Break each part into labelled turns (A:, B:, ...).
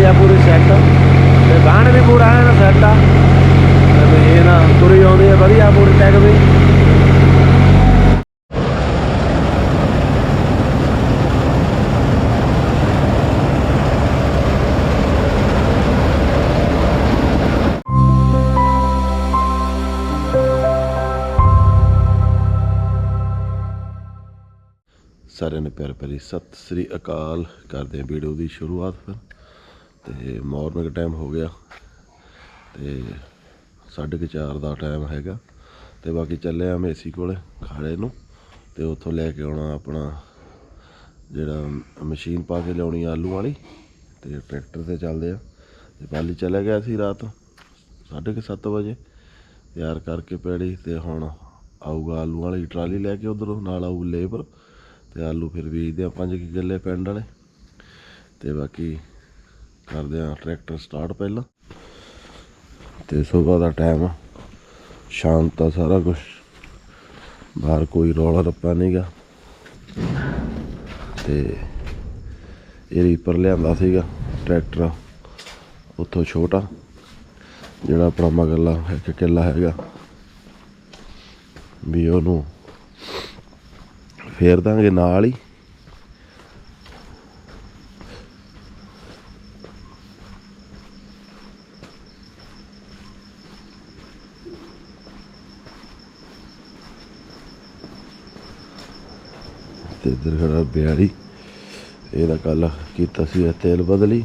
A: Trolley ਆ ਪੂਰੀ set ਤੇ ਬਾਹਣ ਵੀ ਪੂਰਾ ਹੈ ਨਾ ਸੈੱਟ ਆ। ਤੇ ਇਹ ਨਾ ਤੁਰੀ ਆਉਂਦੀ ਹੈ ਵਧੀਆ ਪੂਰੀ ਟੈਗ ਵੀ।
B: ਸਾਰਿਆਂ ਨੂੰ ਪਿਆਰ ਭਰੀ ਸਤਿ ਸ੍ਰੀ ਅਕਾਲ। ਕਰਦੇ ਹਾਂ ਵੀਡੀਓ ਦੀ ਸ਼ੁਰੂਆਤ ਫਿਰ। ਤੇ ਮਾਰਨਿੰਗ ਟਾਈਮ ਹੋ ਗਿਆ ਤੇ ਸਾਢੇ ਕੁ ਚਾਰ ਦਾ ਟਾਈਮ ਹੈਗਾ। ਤੇ ਬਾਕੀ ਚੱਲੇ ਆ ਮੇਸੀ ਕੋਲੇ ਖਾੜੇ ਨੂੰ ਤੇ ਉੱਥੋਂ ਲੈ ਕੇ ਆਉਣਾ ਆਪਣਾ ਜਿਹੜਾ ਮਸ਼ੀਨ ਪਾ ਕੇ ਲਿਆਉਣੀ ਆਲੂ ਵਾਲੀ ਤੇ ਟਰੈਕਟਰ ਤੇ ਚੱਲਦੇ ਆ। ਤੇ ਪਾਲੀ ਚਲੇ ਗਿਆ ਸੀ ਰਾਤ ਸਾਢੇ ਕੁ ਸੱਤ ਵਜੇ ਤਿਆਰ ਕਰਕੇ ਪੈੜੀ ਤੇ ਹੁਣ ਆਊਗਾ ਆਲੂ ਵਾਲੀ ਟਰਾਲੀ ਲੈ ਕੇ ਉਧਰੋਂ, ਨਾਲ ਆਊ ਲੇਬਰ ਤੇ ਆਲੂ ਫਿਰ ਬੀਜਦੇ ਆ ਪੰਜ ਕੁ ਕਿੱਲੇ ਪਿੰਡ ਵਾਲੇ। ਤੇ ਬਾਕੀ ਕਰਦੇ ਆ ਟਰੈਕਟਰ ਸਟਾਰਟ ਪਹਿਲਾਂ। ਤੇ ਸਵੇਰ ਦਾ ਟਾਈਮ ਆ। ਸ਼ਾਂਤ ਆ ਸਾਰਾ ਕੁਝ ਬਾਹਰ ਕੋਈ ਰੌਲਾ ਰੱਪਾ ਨਹੀਂਗਾ ਤੇ ਇਹ ਰੀਪਰ ਲਿਆਂਦਾ ਸੀਗਾ ਟਰੈਕਟਰ ਉੱਥੋਂ ਛੋਟਾ, ਜਿਹੜਾ ਆਪਣਾ ਮਗਰਲਾ ਇੱਕ ਕਿੱਲਾ ਹੈਗਾ। ਵੀ ਉਹਨੂੰ ਫੇਰ ਦਾਂਗੇ ਨਾਲ ਹੀ। ਤੇ ਇਧਰ ਖੜਾ ਬਿਆੜੀ ਇਹਦਾ ਕੱਲ ਕੀਤਾ ਸੀ ਇਹ ਤੇਲ ਬਦਲੀ।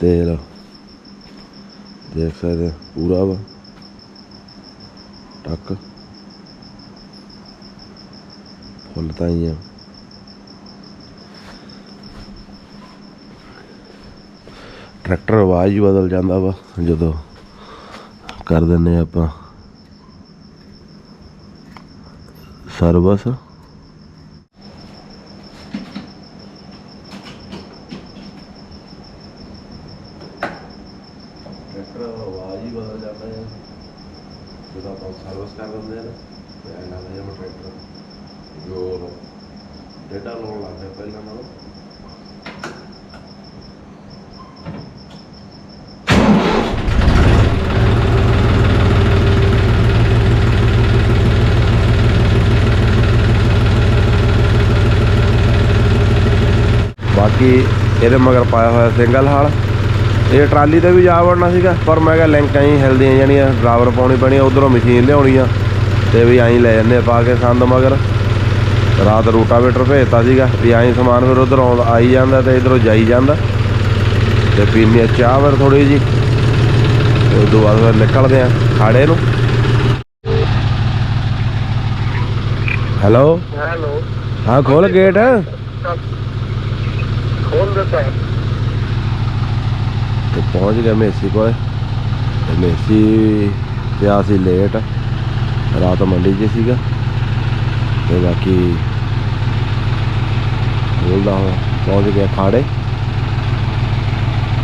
B: ਤੇਲ। ਦੇਖ ਸਕਦੇ ਪੂਰਾ ਵਾ। ਟੱਕ। ਫੁੱਲ ਤਾਂ ਹੀ ਆ। ਟਰੈਕਟਰ ਆਵਾਜ਼ ਹੀ ਬਦਲ ਜਾਂਦਾ ਵਾ ਜਦੋਂ ਕਰ ਦਿੰਨੇ ਆਪਾਂ। ਸਰਵਿਸ ਆਪਾਂ ਸਰਵਿਸ ਕਰ ਦਿੰਦੇ ਜੋ ਡੇਟਾ ਲਾਉਣ ਲੱਗਦਾ ਪਹਿਲਾਂ ਨਾਲੋਂ। ਬਾਕੀ ਇਹਦੇ ਮਗਰ ਪਾਇਆ ਹੋਇਆ ਸਿੰਗਲ ਹਾਲ। ਇਹ ਟਰਾਲੀ ਤੇ ਵੀ ਜਾ ਵੜਨਾ ਸੀਗਾ ਪਰ ਮੈਂ ਕਿਹਾ ਲਿੰਕ ਐਂ ਹਿਲਦੀਆਂ ਜਾਣੀਆਂ ਡਰਾਈਵਰ ਪਾਉਣੀ ਪੈਣੀ ਉਧਰੋਂ ਮਸ਼ੀਨ ਲਿਆਉਣੀ ਆ ਤੇ ਵੀ ਐਂ ਲੈ ਜੰਨੇ ਪਾ ਕੇ ਸੰਦ ਮਗਰ। ਰਾਤ ਰੂਟਾਵੇਟਰ ਭੇਜਤਾ ਸੀਗਾ ਵੀ ਐਂ ਸਮਾਨ ਫਿਰ ਉਧਰ ਆਉਂਦਾ ਆਈ ਜਾਂਦਾ ਤੇ ਇਧਰੋਂ ਜਾਈ ਜਾਂਦਾ। ਤੇ ਆ ਚਾਹ ਫਿਰ ਥੋੜੀ ਜੀ ਉਸ ਤੋਂ ਬਾਅਦ ਨਿਕਲਦੇ ਆ ਖਾੜੇ ਨੂੰ। ਹੈਲੋ?
C: ਹੈਲੋ।
B: ਹਾਂ ਖੋਲ ਗੇਟ।
C: ਖੋਲ ਹੈ।
B: ਤੇ ਪਹੁੰਚ ਗਏ ਮੇਸੀ ਕੋਲ। ਮੇਸੀ ਪਿਆ ਸੀ ਲੇਟ ਰਾਤ ਮੰਡੀ 'ਚ ਸੀਗਾ। ਤੇ ਬਾਕੀ ਬੋਲਦਾ ਹਾਂ, ਪਹੁੰਚ ਗਿਆ ਖਾੜੇ।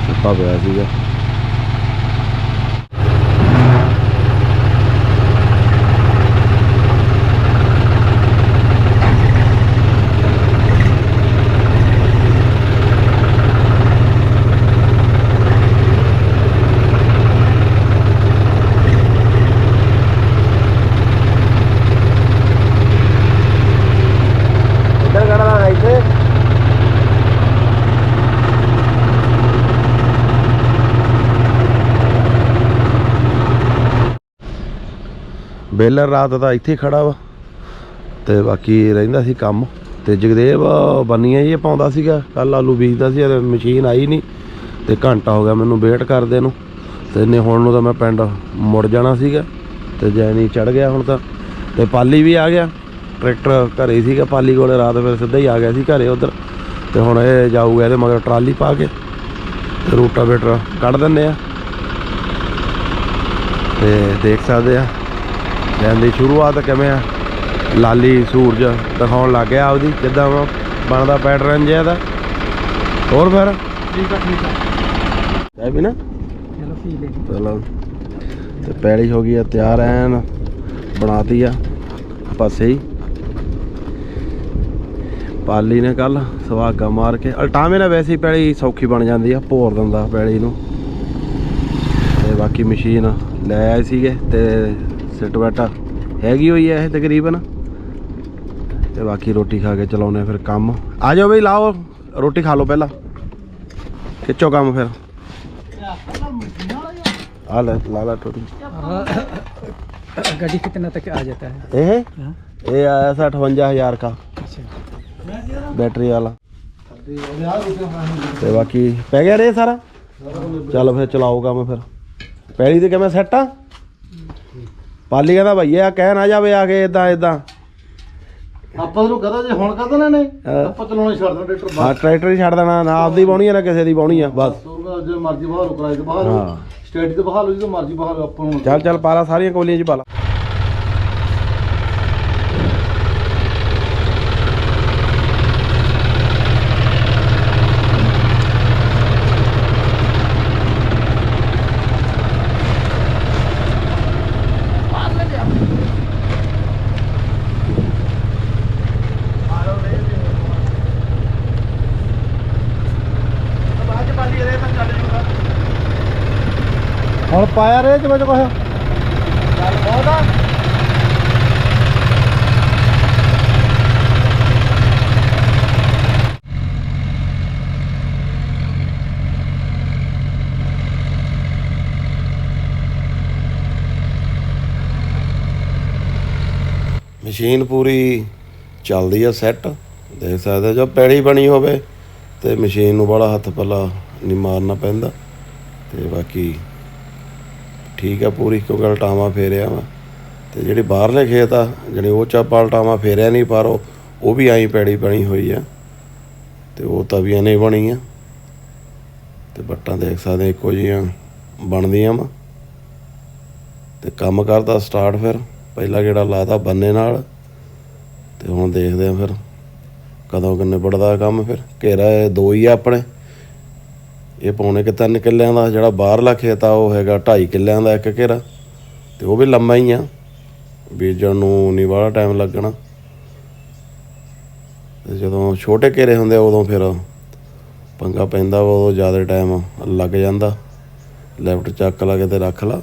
B: ਸੁੱਤਾ ਪਿਆ ਸੀਗਾ
A: ਇੱਧਰ ਖੜਾ ਹੈ ਇੱਥੇ
B: ਬੇਲਰ ਰਾਤ ਦਾ ਇੱਥੇ ਖੜਾ ਵਾ। ਤੇ ਬਾਕੀ ਰਹਿੰਦਾ ਸੀ ਕੰਮ। ਤੇ ਜਗਦੇਵ ਬੰਨੀਆਂ ਜੀ ਪਾਉਂਦਾ ਸੀਗਾ। ਕੱਲ ਆਲੂ ਬੀਜਦਾ ਸੀ ਤੇ ਮਸ਼ੀਨ ਆਈ ਨਹੀਂ। ਤੇ ਘੰਟਾ ਹੋ ਗਿਆ ਮੈਨੂੰ ਵੇਟ ਕਰਦੇ ਨੂੰ। ਤੇ ਇਹਨੇ ਹੁਣ ਨੂੰ ਤਾਂ ਮੈਂ ਪਿੰਡ ਮੁੜ ਜਾਣਾ ਸੀਗਾ। ਤੇ ਜੈਨੀ ਚੜ ਗਿਆ ਹੁਣ ਤਾਂ। ਤੇ ਪਾਲੀ ਵੀ ਆ ਗਿਆ। ਟਰੈਕਟਰ ਘਰੇ ਹੀ ਸੀਗਾ ਪਾਲੀ ਕੋਲੇ। ਰਾਤ ਫਿਰ ਸਿੱਧਾ ਹੀ ਆ ਗਿਆ ਸੀ ਘਰੇ ਉਧਰ। ਤੇ ਹੁਣ ਇਹ ਜਾਊਗਾ ਇਹਦੇ ਮਗਰ ਟਰਾਲੀ ਪਾ ਕੇ। ਤੇ ਰੂਟਾਵੇਟਰ ਕੱਢ ਦਿੰਦੇ ਆ। ਤੇ ਦੇਖ ਸਕਦੇ ਆ। ਦਿਨ ਦੀ ਸ਼ੁਰੂਆਤ ਕਿਵੇਂ ਆ? ਲਾਲੀ ਸੂਰਜ ਦਿਖਾਉਣ ਲੱਗ ਗਿਆ ਆਪਦੀ ਕਿੱਦਾਂ ਵਾ ਬਣਦਾ ਪੈਟਰਨ ਜਿਹਾ ਦਾ ਹੋਰ ਫਿਰ?
C: ਠੀਕ ਆ ਠੀਕ ਆ।
B: ਹੈ ਵੀ ਨਾ
C: ਚਲੋ ਪੀ ਲੈ।
B: ਚਲੋ। ਤੇ ਪੈੜੀ ਹੋ ਗਈ ਆ ਤਿਆਰ ਐਨ ਬਣਾਤੀ ਆ। ਪਾਸੇ ਹੀ ਪਾਲੀ ਨੇ ਕੱਲ ਸਵਾਗਾ ਮਾਰ ਕੇ। ਅਲਟਾਵੇਂ ਨਾਲ ਵੈਸੇ ਪੈਲੀ ਸੌਖੀ ਬਣ ਜਾਂਦੀ ਆ ਭੋਰ ਦਿੰਦਾ ਪੈਲੀ ਨੂੰ। ਤੇ ਬਾਕੀ ਮਸ਼ੀਨ ਲੈ ਆਏ ਸੀਗੇ ਤੇ ਸਿੱਟ ਬੈਠਾ ਹੈਗੀ ਹੋਈ ਐ ਇਹ ਤਕਰੀਬਨ ਤੇ ਬਾਕੀ ਰੋਟੀ ਖਾ ਕੇ ਚਲਾਉਨੇ ਫਿਰ ਕੰਮ ਆ ਜਾਓ ਬਈ ਲਾਓ ਰੋਟੀ ਖਾ ਲਓ ਪਹਿਲਾਂ ਖਿੱਚੋ ਕੰਮ ਫਿਰ ਆ ਲੈ ਲਾ ਲਾ ਟੋਟੀ
C: गाड़ी कितना तक आ जाता है
B: ਇਹ
C: हाँ?
B: ਇਹ ਆਇਆ ਸੀ 58000 का
C: अच्छा
B: ਬੈਟਰੀ ਵਾਲਾ ਤੇ ਬਾਕੀ ਪੈ ਗਿਆ ਰੇ ਸਾਰਾ ਚੱਲ ਫਿਰ ਚਲਾਓ ਕੰਮ ਫਿਰ ਪੈਲੀ ਤੇ ਕਿਵੇਂ ਸੈੱਟ ਆ ਪਾਲੀ ਕਹਿੰਦਾ ਭਈਆ ਕਹਿ ਨਾ ਜਾਵੇ ਆ ਕੇ ਇਦਾਂ ਇਦਾਂ
A: ਆਪਾਂ ਨੂੰ ਕਹਦਾ ਜੇ ਹੁਣ ਕਹਦਾ ਨੇ। ਆਪਾਂ ਚਲਾਉਣਾ ਛੱਡ ਦੇਣਾ ਟਰੈਕਟਰ
B: ਹਾਂ ਟਰੈਕਟਰ ਹੀ ਛੱਡ ਦੇਣਾ ਨਾ ਆਪਦੀ ਬਾਉਣੀ ਆ ਨਾ ਕਿਸੇ ਦੀ ਬਾਉਣੀ ਆ ਬਸ।
A: ਬਾਹਰ ਜੇ ਮਰਜ਼ੀ ਬਾਹਰ ਹੋ ਕਿਰਾਏ ਤੇ ਬਾਹਰ
B: ਹਾਂ।
A: ਸਟੇਡੀ ਤੇ ਬਾਹਰ ਹੋ ਜਦੋਂ ਮਰਜ਼ੀ ਬਾਹਰ ਆਪਾਂ ਨੂੰ।
B: ਚੱਲ ਚੱਲ ਪਾ ਲਾ ਸਾਰੀਆਂ ਕੋਲੀਆਂ 'ਚ ਪਾ ਲਾ
A: ਹੁਣ ਪਾਇਆ ਰੇ ਜਿਵੇਂ ਕੁਛ? ਚੱਲ ਬਹੁਤ ਆ।
B: ਮਸ਼ੀਨ ਪੂਰੀ ਚੱਲਦੀ ਆ ਸੈੱਟ ਦੇਖ ਸਕਦੇ ਹੋ, ਜੋ ਪੈੜੀ ਬਣੀ ਹੋਵੇ ਤੇ ਮਸ਼ੀਨ ਨੂੰ ਬੜਾ ਹੱਥ ਪੱਲਾ ਨਹੀਂ ਮਾਰਨਾ ਪੈਂਦਾ। ਤੇ ਬਾਕੀ ਠੀਕ ਆ, ਪੂਰੀ ਇੱਕੋ ਗੱਲ ਉਲਟਾਵਾਂ ਫੇਰਿਆ ਵਾ। ਤੇ ਜਿਹੜੇ ਬਾਹਰਲੇ ਖੇਤ ਆ, ਜਿਹੜੇ ਉਹ ਚਾ ਪਲਟਾਵਾਂ ਫੇਰਿਆ ਨਹੀਂ ਪਰ ਉਹ ਵੀ ਆਈ ਪੈੜੀ ਬਣੀ ਹੋਈ ਆ। ਤੇ ਉਹ ਤਵੀਆਂ ਨੇ ਬਣੀ ਆ ਤੇ ਬੱਟਾਂ ਦੇਖ ਸਕਦੇ ਇੱਕੋ ਜਿਹੀਆਂ ਬਣਦੀਆਂ ਵਾ। ਤੇ ਕੰਮ ਕਰਦਾ ਸਟਾਰਟ ਫਿਰ, ਪਹਿਲਾ ਗੇੜਾ ਲਾਤਾ ਬੰਨੇ ਨਾਲ। ਤੇ ਹੁਣ ਦੇਖਦੇ ਆ ਫਿਰ, ਕਦੋਂ ਕਿੰਨੇ ਬੜਦਾ ਕੰਮ ਫਿਰ। ਘੇਰਾ ਦੋ ਹੀ ਆ ਆਪਣੇ। ਇਹ ਪੌਣੇ ਕਿ ਤਿੰਨ ਕਿੱਲਿਆਂ ਦਾ ਜਿਹੜਾ ਬਾਹਰਲਾ ਖੇਤ ਆ, ਉਹ ਹੈਗਾ 2.5 ਕਿੱਲਿਆਂ ਦਾ ਇੱਕ ਘੇਰਾ, ਤੇ ਉਹ ਵੀ ਲੰਮਾ ਹੀ ਆ। ਬੀਜਣ ਨੂੰ ਨਹੀਂ ਵਾਲਾ ਟਾਈਮ ਲੱਗਣਾ। ਤੇ ਜਦੋਂ ਛੋਟੇ ਘੇਰੇ ਹੁੰਦੇ ਉਦੋਂ ਫਿਰ ਪੰਗਾ ਪੈਂਦਾ ਵਾ, ਉਦੋਂ ਜ਼ਿਆਦਾ ਟਾਈਮ ਲੱਗ ਜਾਂਦਾ। ਲੈਫਟ ਚੱਕ ਲਾ ਕੇ ਤੇ ਰੱਖ ਲਾ।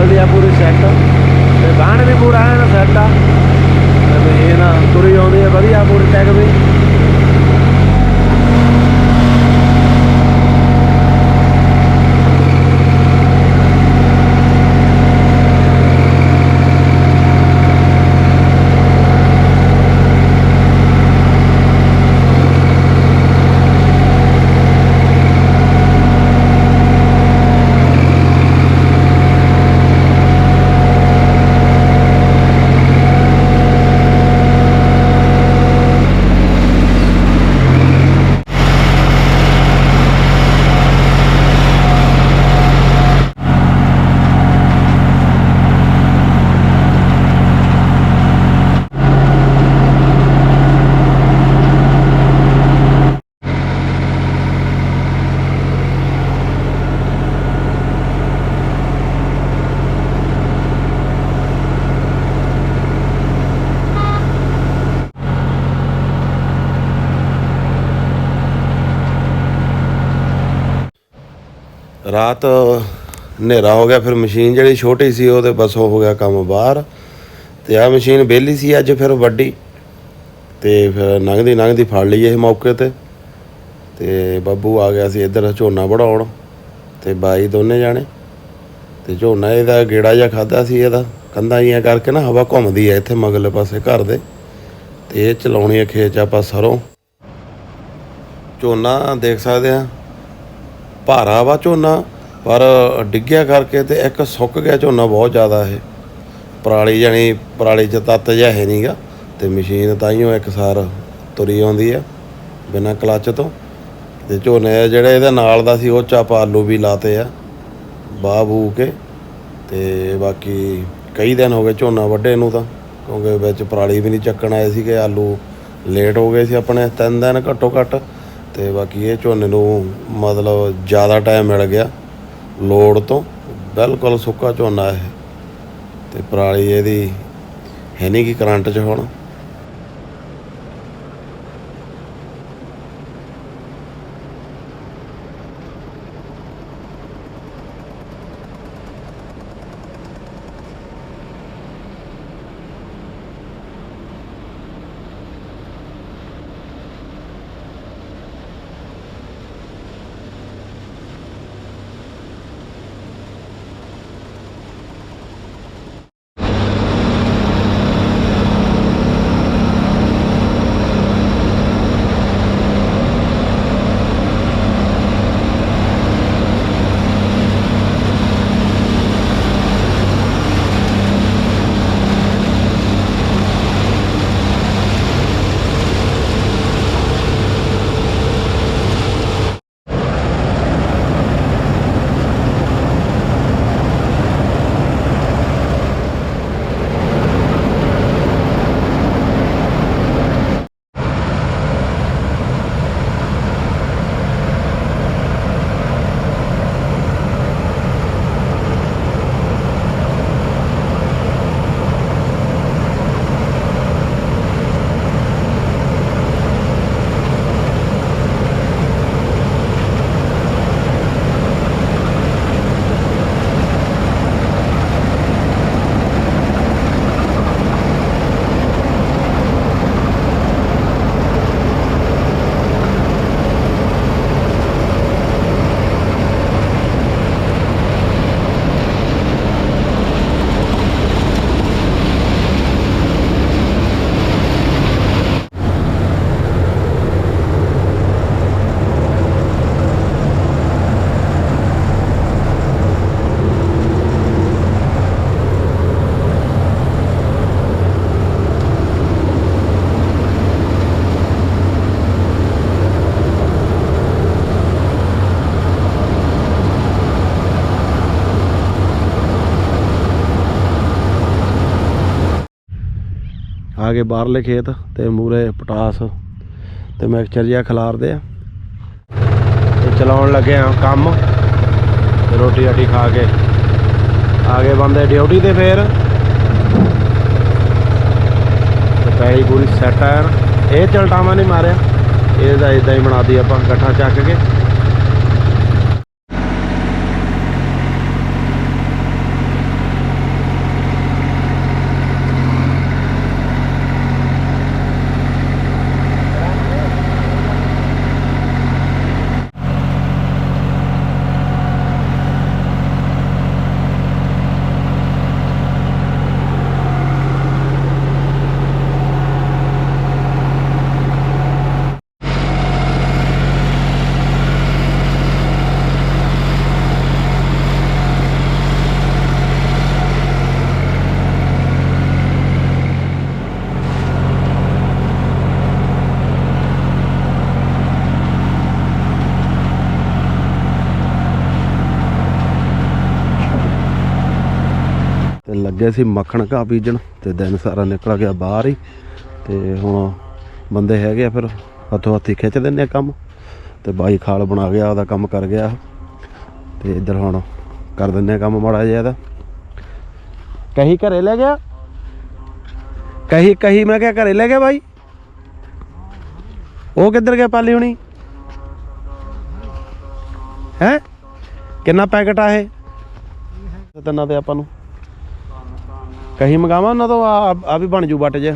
A: ਚੱਲਦੀ ਆ ਪੂਰੀ ਸੈੱਟ ਤੇ ਬਾਣ ਵੀ ਪੂਰਾ ਐਨ ਸੈੱਟ ਆ। ਤੇ ਨਾ ਤੁਰੀ ਆਉਂਦੀ ਹੈ ਵਧੀਆ ਪੂਰੀ ਟੈਕ ਵੀ।
B: ਰਾਤ ਹਨੇਰਾ ਹੋ ਗਿਆ, ਫਿਰ ਮਸ਼ੀਨ ਜਿਹੜੀ ਛੋਟੀ ਸੀ ਉਹਦੇ ਬਸ ਹੋ ਗਿਆ ਕੰਮ ਬਾਹਰ ਤੇ ਆ ਮਸ਼ੀਨ ਵਿਹਲੀ ਸੀ ਅੱਜ ਫਿਰ ਵੱਡੀ ਤੇ ਫਿਰ ਲੰਘਦੀ ਲੰਘਦੀ ਫੜ ਲਈ ਇਹ ਮੌਕੇ ਤੇ ਤੇ ਬੱਬੂ ਆ ਗਿਆ ਸੀ ਇੱਧਰ ਝੋਨਾ ਵਢਾਉਣ ਤੇ ਬਾਈ ਦੋਨੇ ਜਾਣੇ ਤੇ ਝੋਨਾ ਇਹਦਾ ਗੇੜਾ ਜਿਹਾ ਖਾਦਾ ਸੀ ਇਹਦਾ, ਕੰਧਾਂ ਜੀਆਂ ਕਰਕੇ ਨਾ ਹਵਾ ਘੁੰਮਦੀ ਹੈ ਇੱਥੇ ਮਗਲੇ ਪਾਸੇ ਘਰ ਦੇ ਤੇ ਇਹ ਚਲਾਉਣੀ ਹੈ ਖੇਚ ਆਪਾਂ ਸਰੋਂ। ਝੋਨਾ ਦੇਖ ਸਕਦੇ ਆ। ਭਾਰਾ ਵਾ ਝੋਨਾ, ਪਰ ਡਿੱਗਿਆ ਕਰਕੇ ਤੇ ਇੱਕ ਸੁੱਕ ਗਿਆ ਝੋਨਾ ਬਹੁਤ ਜ਼ਿਆਦਾ ਇਹ। ਪਰਾਲੀ ਜਾਣੀ ਪਰਾਲੀ ਚ ਤੱਤ ਜਿਹਾ ਹੈ ਨਹੀਂਗਾ ਤੇ ਮਸ਼ੀਨ ਤਾਈਓ ਇੱਕ ਸਾਰ ਤੁਰੀ ਆਉਂਦੀ ਆ ਬਿਨਾਂ ਕਲੱਚ ਤੋਂ। ਤੇ ਝੋਨੇ ਜਿਹੜੇ ਇਹਦੇ ਨਾਲ ਦਾ ਸੀ, ਉਹ ਚ ਆਪਾਂ ਆਲੂ ਵੀ ਲਾਤੇ ਆ, ਬਾਹ ਬੂ ਕੇ, ਤੇ ਬਾਕੀ ਕਈ ਦਿਨ ਹੋ ਗਏ ਝੋਨਾ ਵੱਢੇ ਨੂੰ ਤਾਂ, ਕਿਉਂਕਿ ਵਿੱਚ ਪਰਾਲੀ ਵੀ ਨਹੀਂ ਚੱਕਣ ਆਏ ਸੀਗੇ, ਆਲੂ ਲੇਟ ਹੋ ਗਏ ਸੀ ਆਪਣੇ, ਤਿੰਨ ਦਿਨ ਘੱਟੋ ਘੱਟ ਤੇ ਬਾਕੀ ਇਹ ਝੋਨੇ ਨੂੰ ਮਤਲਬ ਜ਼ਿਆਦਾ ਟਾਈਮ ਮਿਲ ਗਿਆ ਲੋੜ ਤੋਂ, ਬਿਲਕੁਲ ਸੁੱਕਾ ਝੋਨਾ ਇਹ। ਤੇ ਪਰਾਲੀ ਇਹਦੀ ਹੈ ਨਹੀਂ ਕਿ ਕਰੰਟ 'ਚ ਹੁਣ।
A: ਆ ਗਏ ਬਾਹਰਲੇ ਖੇਤ ਤੇ ਮੂਰੇ ਪਟਾਸ ਤੇ ਮਿਕਸਚਰ ਜਿਹਾ ਖਿਲਾਰਦੇ ਆ। ਤੇ ਚਲਾਉਣ ਲੱਗੇ ਆ ਕੰਮ ਤੇ ਰੋਟੀ ਰਾਟੀ ਖਾ ਕੇ। ਆ ਗਏ ਬੰਦੇ ਡਿਊਟੀ ਤੇ ਫੇਰ। ਤੇ ਪੈਲੀ ਪੂਰੀ ਸੈਟ ਆ ਇਹ ਚਲਟਾਵਾ ਨਹੀਂ ਮਾਰਿਆ। ਇਹਦਾ ਇਦਾਂ ਹੀ ਬਣਾਦੀ ਆਪਾਂ ਗੱਠਾ ਚੱਕ ਕੇ।
B: ਲੱਗੇ ਸੀ ਮੱਖਣ ਘਾਹ ਬੀਜਣ ਤੇ ਦਿਨ ਸਾਰਾ ਨਿਕਲ ਗਿਆ ਬਾਹਰ ਹੀ ਤੇ ਹੁਣ ਬੰਦੇ ਹੈਗੇ ਆ ਫਿਰ ਹੱਥੋਂ ਹੱਥੀ ਖਿੱਚ ਦਿੰਦੇ ਆ ਕੰਮ ਤੇ ਬਾਈ ਖਾਲ ਬਣਾ ਗਿਆ, ਉਹਦਾ ਕੰਮ ਕਰ ਗਿਆ ਤੇ ਇੱਧਰ ਹੁਣ ਕਰ ਦਿੰਦੇ ਆ ਕੰਮ ਮਾੜਾ ਜਿਹਾ ਇਹਦਾ। ਕਹੀ ਘਰੇ ਲੈ ਗਿਆ? ਕਹੀ ਕਹੀ, ਮੈਂ ਕਿਹਾ ਘਰੇ ਲੈ ਗਿਆ ਬਾਈ। ਉਹ ਕਿੱਧਰ ਗਿਆ ਪਾਲੀ ਹੁਣੀ? ਹੈ? ਕਿੰਨਾ ਪੈਕਟ ਆ ਇਹ? ਤਿੰਨਾਂ ਤੇ ਆਪਾਂ ਨੂੰ। ਕਹੀ ਮੰਗਾਵਾਂ ਉਹਨਾਂ ਤੋਂ ਆ ਆ ਵੀ ਬਣ ਜੂ ਬੱਟ ਜੇ